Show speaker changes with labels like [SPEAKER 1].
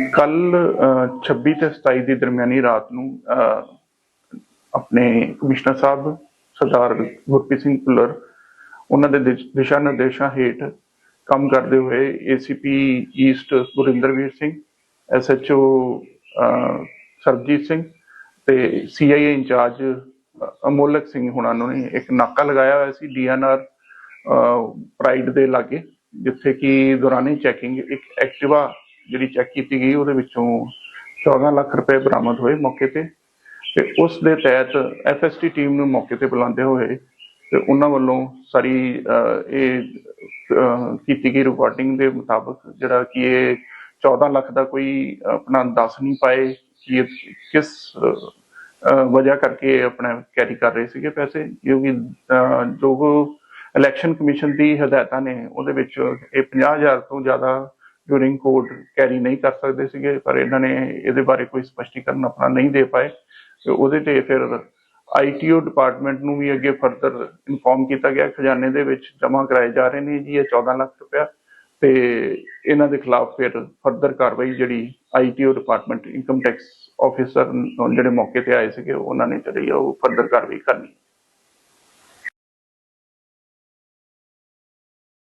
[SPEAKER 1] ਕੱਲ 26 ਤੇ 27 ਦੀ ਦਰਮਿਆਨੀ ਰਾਤ ਨੂੰ ਆਪਣੇ ਕਮਿਸ਼ਨਰ ਸਾਹਿਬ ਸਰਦਾਰ ਗੁਰਪ੍ਰੀਤ ਸਿੰਘ ਭੁੱਲਰ, ਉਹਨਾਂ ਦੇ ਦਿਸ਼ਾ ਨਿਰਦੇਸ਼ਾਂ ਹੇਠ ਕੰਮ ਕਰਦੇ ਹੋਏ ACP east Gurinderveer Singh SHO Sarabjeet Singh ਤੇ ਸੀਆਈਏ ਇੰਚਾਰਜ ਅਮੋਲਕ ਸਿੰਘ ਹੁਣਾਂ ਨੇ ਇੱਕ ਨਾਕਾ ਲਗਾਇਆ ਹੋਇਆ ਸੀ ਡੀਐਨਆਰ ਪ੍ਰਾਈਡ ਦੇ ਲਾਗੇ, ਜਿੱਥੇ ਕਿ ਦੌਰਾਨੇ ਚੈਕਿੰਗ ਇੱਕ ਐਕਟਿਵਾ ਜਿਹੜੀ ਚੈੱਕ ਕੀਤੀ ਗਈ, ਉਹਦੇ ਵਿੱਚੋਂ 14 ਲੱਖ ਰੁਪਏ ਬਰਾਮਦ ਹੋਏ ਮੌਕੇ ਤੇ ਤੇ ਉਸ ਦੇ ਤਹਿਤ ਐਫਐਸਟੀ ਟੀਮ ਨੂੰ ਮੌਕੇ ਤੇ ਬੁਲਾਉਂਦੇ ਹੋਏ ਤੇ ਉਹਨਾਂ ਵੱਲੋਂ ਸਾਰੀ ਇਹ ਕੀਤੀ ਗਈ ਰਿਕਾਰਡਿੰਗ ਦੇ ਮੁਤਾਬਕ ਜਿਹੜਾ ਕਿ ਇਹ 14 ਲੱਖ ਦਾ ਕੋਈ ਆਪਣਾ ਦੱਸ ਨਹੀਂ ਪਾਏ ਕਿ ਇਹ ਕਿਸ ਵਜ੍ਹਾ ਕਰਕੇ ਇਹ ਆਪਣਾ ਕੈਰੀ ਕਰ ਰਹੇ ਸੀਗੇ ਪੈਸੇ, ਕਿਉਂਕਿ ਜੋ ਇਲੈਕਸ਼ਨ ਕਮਿਸ਼ਨ ਦੀ ਹਦਾਇਤਾਂ ਨੇ, ਉਹਦੇ ਵਿੱਚ ਇਹ 50000 ਤੋਂ ਜ਼ਿਆਦਾ ਡਿਊਰਿੰਗ ਕੋਡ ਕੈਰੀ ਨਹੀਂ ਕਰ ਸਕਦੇ ਸੀਗੇ, ਪਰ ਇਹਨਾਂ ਨੇ ਇਹਦੇ ਬਾਰੇ ਕੋਈ ਸਪਸ਼ਟੀਕਰਨ ਆਪਣਾ ਨਹੀਂ ਦੇ ਪਾਏ। ਤੇ ਉਹਦੇ ਤੇ ਫਿਰ ਆਈਟੀਓ ਡਿਪਾਰਟਮੈਂਟ ਨੂੰ ਵੀ ਅੱਗੇ ਫਰਦਰ ਇਨਫੋਰਮ ਕੀਤਾ ਗਿਆ। ਖਜ਼ਾਨੇ ਦੇ ਵਿੱਚ ਜਮ੍ਹਾਂ ਕਰਾਏ ਜਾ ਰਹੇ ਨੇ ਜੀ, ਇਹ 14 ਲੱਖ ਰੁਪਇਆ। ਤੇ ਇਹਨਾਂ ਦੇ ਖਿਲਾਫ ਫਿਰ ਫਰਦਰ ਕਾਰਵਾਈ ਜਿਹੜੀ ITO department income tax officer ਜਿਹੜੇ ਮੌਕੇ ਤੇ ਆਏ ਸੀਗੇ, ਉਹਨਾਂ ਨੇ ਜਿਹੜੀ ਆ ਉਹ ਫਰਦਰ ਕਾਰਵਾਈ ਕਰਨੀ।